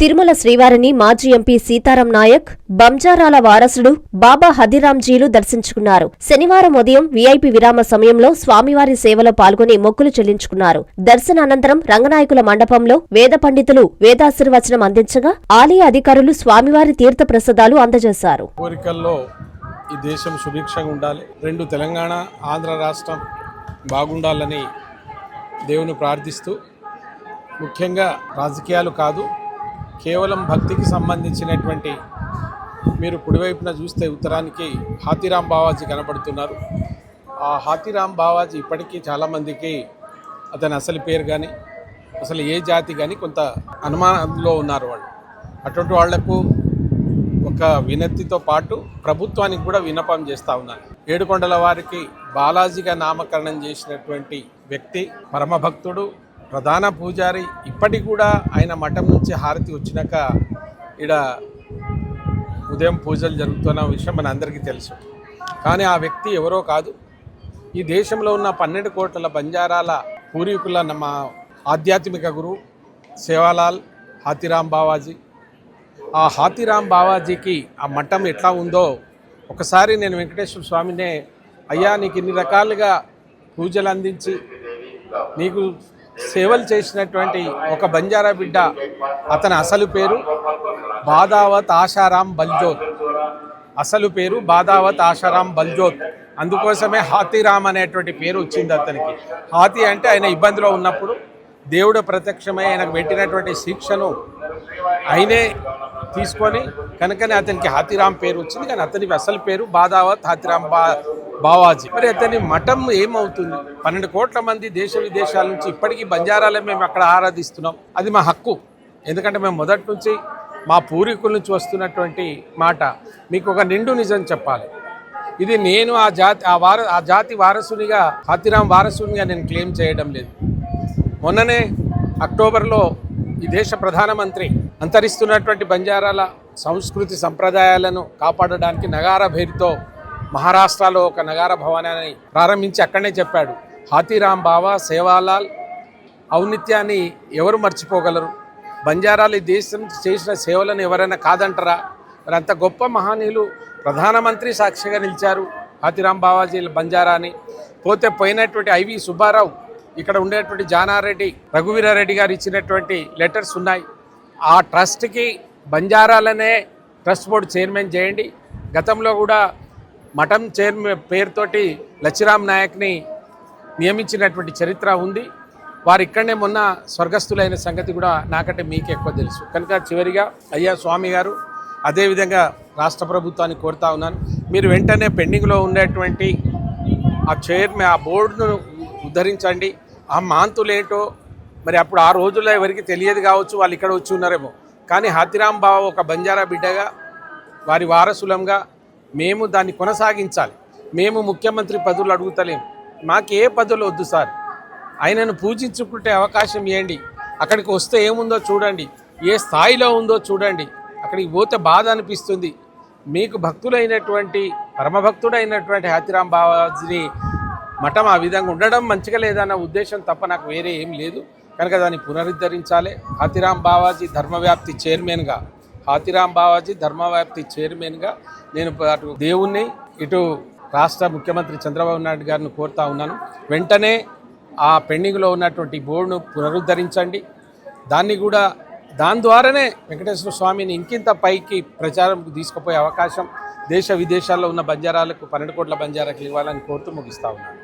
తిరుమల శ్రీవారిని మాజీ ఎంపీ సీతారాం నాయక్ బంజారాల వారసుడు బాబా హదిరాంజీలు దర్శించుకున్నారు. శనివారం ఉదయం వీఐపీ విరామ సమయంలో స్వామివారి సేవలో పాల్గొని మొక్కులు చెల్లించుకున్నారు. దర్శనానంతరం రంగనాయకుల మండపంలో వేద పండితులు వేదాశీర్వచనం అందించగా ఆలయ అధికారులు స్వామివారి తీర్థ ప్రసాదాలు అందజేశారు. ఈ దేశం సుభిక్షంగా ఉండాలి. రెండు తెలంగాణ ఆంధ్ర రాష్ట్రం బాగుండాలని దేవుని ప్రార్థిస్తూ ముఖ్యంగా రాజకీయాలు కాదు కేవలం భక్తికి సంబంధించినటువంటి మీరు కుడివైపున చూస్తే ఉత్తరానికి హాతీరాం బావాజీ కనపడుతున్నారు ఆ హాతీరాం బావాజీ ఇప్పటికీ చాలామందికి అతని అసలు పేరు కానీ అసలు ఏ జాతి కానీ కొంత అనుమానంలో ఉన్నారు వాళ్ళు. అటువంటి వాళ్ళకు ఒక వినతితో పాటు ప్రభుత్వానికి కూడా విన్నపం చేస్తూ ఉన్నాను ఏడుకొండల వారికి బాలాజీగా నామకరణం చేసినటువంటి వ్యక్తి పరమభక్తుడు ప్రధాన పూజారి ఇప్పటికి కూడా ఆయన మఠం నుంచి హారతి వచ్చినాక ఈడ ఉదయం పూజలు జరుగుతున్న విషయం మన అందరికీ తెలుసు. కానీ ఆ వ్యక్తి ఎవరో కాదు. ఈ దేశంలో ఉన్న పన్నెండు కోట్ల బంజారాల పూర్వీకుల మా ఆధ్యాత్మిక గురువు సేవాలాల్ హాతిరామ్ బావాజీ. ఆ హాతిరామ్ బావాజీకి ఆ మఠం ఎట్లా ఉందో ఒకసారి నేను వెంకటేశ్వర స్వామినే అయ్యా నీకు ఇన్ని రకాలుగా పూజలు అందించి నీకు సేవలు చేసినటువంటి ఒక బంజారా బిడ్డ అతని అసలు పేరు బాదావత్ ఆశారాం బల్జోత్. అసలు పేరు బాదావత్ ఆశారాం బల్జోత్. అందుకోసమే హాతీరామ్ అనేటువంటి పేరు వచ్చింది అతనికి. హాతీ అంటే ఆయన ఇబ్బందిలో ఉన్నప్పుడు దేవుడు ప్రత్యక్షమై ఆయనకు పెట్టినటువంటి శిక్షను ఆయనే తీసుకొని కనుకనే అతనికి హాతీరామ్ పేరు వచ్చింది. కానీ అతనికి అసలు పేరు బాదావత్ హాతీరామ్ బా బావాజీ. మరి అతని మఠం ఏమవుతుంది? పన్నెండు కోట్ల మంది దేశ విదేశాల నుంచి ఇప్పటికీ బంజారాలే మేము అక్కడ ఆరాధిస్తున్నాం. అది మా హక్కు. ఎందుకంటే మేము మొదటి నుంచి మా పూర్వీకుల నుంచి వస్తున్నటువంటి మాట. మీకు ఒక నిండు నిజం చెప్పాలి. ఇది నేను ఆ జాతి ఆ వార ఆ జాతి వారసునిగా హాతిరాం వారసునిగా నేను క్లెయిమ్ చేయడం లేదు. మొన్ననే అక్టోబర్లో ఈ దేశ ప్రధానమంత్రి అంతరిస్తున్నటువంటి బంజారాల సంస్కృతి సంప్రదాయాలను కాపాడడానికి నగార భేరితో మహారాష్ట్రలో ఒక నగార భవనాన్ని ప్రారంభించి అక్కడనే చెప్పాడు. హాతీరామ్ బావా సేవాలాల్ ఔనిత్యాన్ని ఎవరు మర్చిపోగలరు? బంజారాలు ఈ దేశం చేసిన సేవలను ఎవరైనా కాదంటారా? మరి అంత గొప్ప మహానీయులు ప్రధానమంత్రి సాక్షిగా నిలిచారు హాతిరామ్ బావాజీ బంజారాని. పోతే పోయినటువంటి ఐవి సుబ్బారావు ఇక్కడ ఉండేటువంటి జానారెడ్డి రఘువీరారెడ్డి గారు ఇచ్చినటువంటి లెటర్స్ ఉన్నాయి. ఆ ట్రస్ట్కి బంజారాలనే ట్రస్ట్ బోర్డు చైర్మన్ చేయండి. గతంలో కూడా మఠం చైర్మన్ పేరుతోటి లచ్చిరామ్ నాయక్ని నియమించినటువంటి చరిత్ర ఉంది. వారు ఇక్కడనే మొన్న స్వర్గస్థులైన సంగతి కూడా నాకంటే మీకు ఎక్కువ తెలుసు. కనుక చివరిగా అయ్యా స్వామి గారు అదేవిధంగా రాష్ట్ర ప్రభుత్వాన్ని కోరుతా ఉన్నాను. మీరు వెంటనే పెండింగ్లో ఉండేటువంటి ఆ చైర్మన్ ఆ బోర్డును ఉద్ధరించండి. ఆ మాంతులేటో మరి అప్పుడు ఆ రోజుల్లో ఎవరికి తెలియదు కావచ్చు వాళ్ళు ఇక్కడ వచ్చి ఉన్నారేమో. కానీ హాతిరాం బావ ఒక బంజారా బిడ్డగా వారి వారసులంగా మేము దాన్ని కొనసాగించాలి. మేము ముఖ్యమంత్రి పదవులు అడుగుతలేము మాకు ఏ పదవులు వద్దు సార్. ఆయనను పూజించుకుంటే అవకాశం ఇవ్వండి. అక్కడికి వస్తే ఏముందో చూడండి. ఏ స్థాయిలో ఉందో చూడండి. అక్కడికి పోతే బాధ అనిపిస్తుంది. మీకు భక్తులైనటువంటి పరమభక్తుడైనటువంటి హాతిరాం బాబాజీని మఠం ఆ విధంగా ఉండడం మంచిగా లేదన్న ఉద్దేశం తప్ప నాకు వేరే ఏం లేదు. కనుక దాన్ని పునరుద్ధరించాలి. హాతిరాం బావాజీ ధర్మవ్యాప్తి చైర్మన్గా హాతిరామ్ బావాజీ ధర్మవ్యాప్తి చైర్మన్గా నేను అటు దేవుణ్ణి ఇటు రాష్ట్ర ముఖ్యమంత్రి చంద్రబాబు నాయుడు గారిని కోరుతా ఉన్నాను. వెంటనే ఆ పెండింగ్లో ఉన్నటువంటి బోర్డును పునరుద్ధరించండి. దాన్ని కూడా దాని ద్వారానే వెంకటేశ్వర స్వామిని ఇంకింత పైకి ప్రచారం తీసుకుపోయే అవకాశం దేశ విదేశాల్లో ఉన్న బంజారాలకు పన్నెండు కోట్ల బంజారాలకు ఇవ్వాలని కోరుతూ ముగిస్తా ఉన్నాను.